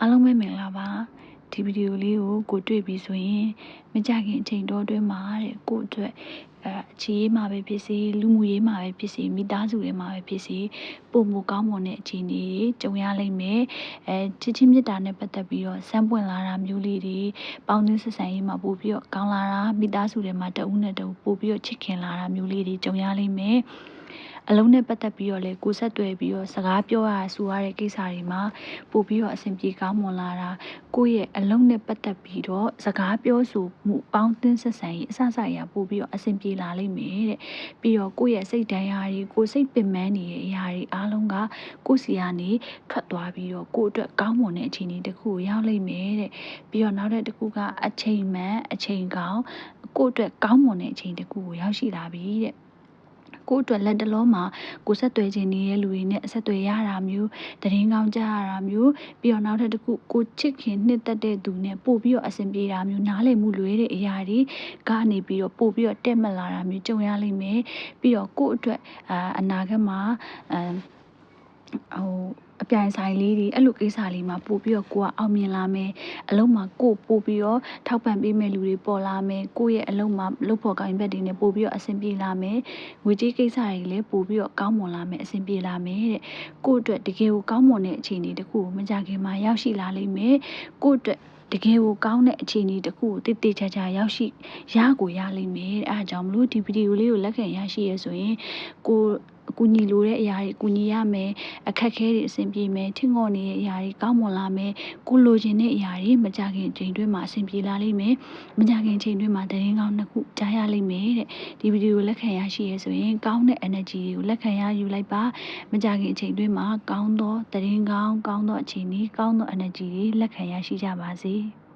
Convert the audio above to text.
အားလုံးပဲမင်္ဂလာပါဒီဗီဒီယိုလေးကိုကိုတွေ့ပြီဆိုရင်မကြခင်အချိန်တော်အတွင်းမှာတဲ့ကိုအတွက်အဲအခြေရေးမှာပဲဖြစ်စေလူမှုရေးမှာပဲဖြစ်စေမိသားစုတွေမှာပဲဖြစ်စေပုံမကောင်းမွန်တဲ့အခြေအနေတွေကြုံရလိမ့်မယ်အဲချစ်ချင်းမြတ်တာနဲ့ပတ်သက်ပြီးတော့စမ်းပွင့်လာတာမျိုးလေးတွေပေါင်းသင်းဆက်ဆံရေးမှာပို့ပြီးတော့ကောင်းလာတာမိသားစုတွေမှာတဦးနဲ့တဦးပို့ပြီးတော့ချစ်ခင်လာတာမျိုးလေးတွေကြုံရလိမ့်မယ် အလုံးနဲ့ပတ်သက်ပြီးတော့လေကိုဆက်တွေ့ပြီးတော့စကားပြောရဆူရတဲ့ကိစ္စတွေမှာပို့ပြီးတော့အဆင်ပြေကောင်းမွန်လာတာကိုယ့်ရဲ့အလုံးနဲ့ပတ်သက်ပြီးတော့စကားပြောဆိုမှုပေါင်းသင်းဆက်ဆံရေးအဆအဆအရာပို့ပြီးတော့အဆင်ပြေလာလိမ့်မယ်တဲ့ပြီးတော့ကိုယ့်ရဲ့စိတ်တရားတွေကိုယ်စိတ်ပင်ပန်းနေတဲ့အရာတွေအားလုံးကကိုယ့်စီကနေထွက်သွားပြီးတော့ကိုယ့်အတွက်ကောင်းမွန်တဲ့အခြေအနေတစ်ခုကိုရောက်လိမ့်မယ်တဲ့ပြီးတော့နောက်တဲ့တစ်ခုကအချိန်မှန်အချိန်ကောင်းကိုယ့်အတွက်ကောင်းမွန်တဲ့အချိန်တစ်ခုကိုရောက်ရှိလာပြီတဲ့ ကိုယ့်အတွက်လက်တလုံးမှာကိုဆက်သွယ်ခြင်းနေတဲ့လူတွေနဲ့အဆက်သွယ်ရတာမျိုးတရင်ကောင်းကြရတာမျိုးပြီးတော့နောက်ထပ်တစ်ခုကိုချစ်ခင်နှစ်သက်တဲ့သူနဲ့ပို့ပြီးတော့အဆင်ပြေတာမျိုးနားလည်မှုလွယ်တဲ့အရာတွေကနေပြီးတော့ပို့ပြီးတော့တက်မလာတာမျိုးကြုံရလိမ့်မယ်ပြီးတော့ကိုယ့်အတွက်အာအနာဂတ်မှာအမ် ဟိုအပြိုင်ဆိုင်လေးတွေအဲ့လိုကိစ္စလေးမှာပို့ပြီးတော့ကိုကအောင်မြင်လာမယ်အလုံးမှာကိုပို့ပြီးတော့ထောက်ပံ့ပေးမဲ့လူတွေပေါ်လာမယ်ကိုရဲ့အလုံးမှာလုပ်ဖို့ကောင်းဘက်တွေနဲ့ပို့ပြီးတော့အဆင်ပြေလာမယ်ငွေကြေးကိစ္စတွေလည်းပို့ပြီးတော့ကောင်းမွန်လာမယ်အဆင်ပြေလာမယ်တဲ့ကိုအတွက်တကယ်ကိုကောင်းမွန်တဲ့အခြေအနေတစ်ခုကိုမကြခင်မှာရောက်ရှိလာလိမ့်မယ်ကိုအတွက်တကယ်ကိုကောင်းတဲ့အခြေအနေတစ်ခုကိုတိတိကျကျရောက်ရှိရကိုရလိမ့်မယ်အဲအားကြောင့်မလို့ဒီဗီဒီယိုလေးကိုလက်ခံရရှိရဆိုရင်ကို အကူညီလိုတဲ့အရာတွေအကူညီရမယ်အခက်ခဲတွေအဆင်ပြေမယ်ထင်ငေါ်နေတဲ့အရာတွေကောင်းမွန်လာမယ်ကိုလိုချင်တဲ့အရာတွေမကြခင်ချိန်တွင်းမှာအဆင်ပြေလာလိမ့်မယ်မကြခင်ချိန်တွင်းမှာတရင်ကောင်းနှစ်ခုကြားရလိမ့်မယ်တဲ့ဒီဗီဒီယိုလက်ခံရရှိရဆိုရင်ကောင်းတဲ့ energy တွေကိုလက်ခံရယူလိုက်ပါမကြခင်ချိန်တွင်းမှာကောင်းသောတရင်ကောင်းကောင်းသောအခြေအနေကောင်းသော energy တွေလက်ခံရရှိကြပါစေ။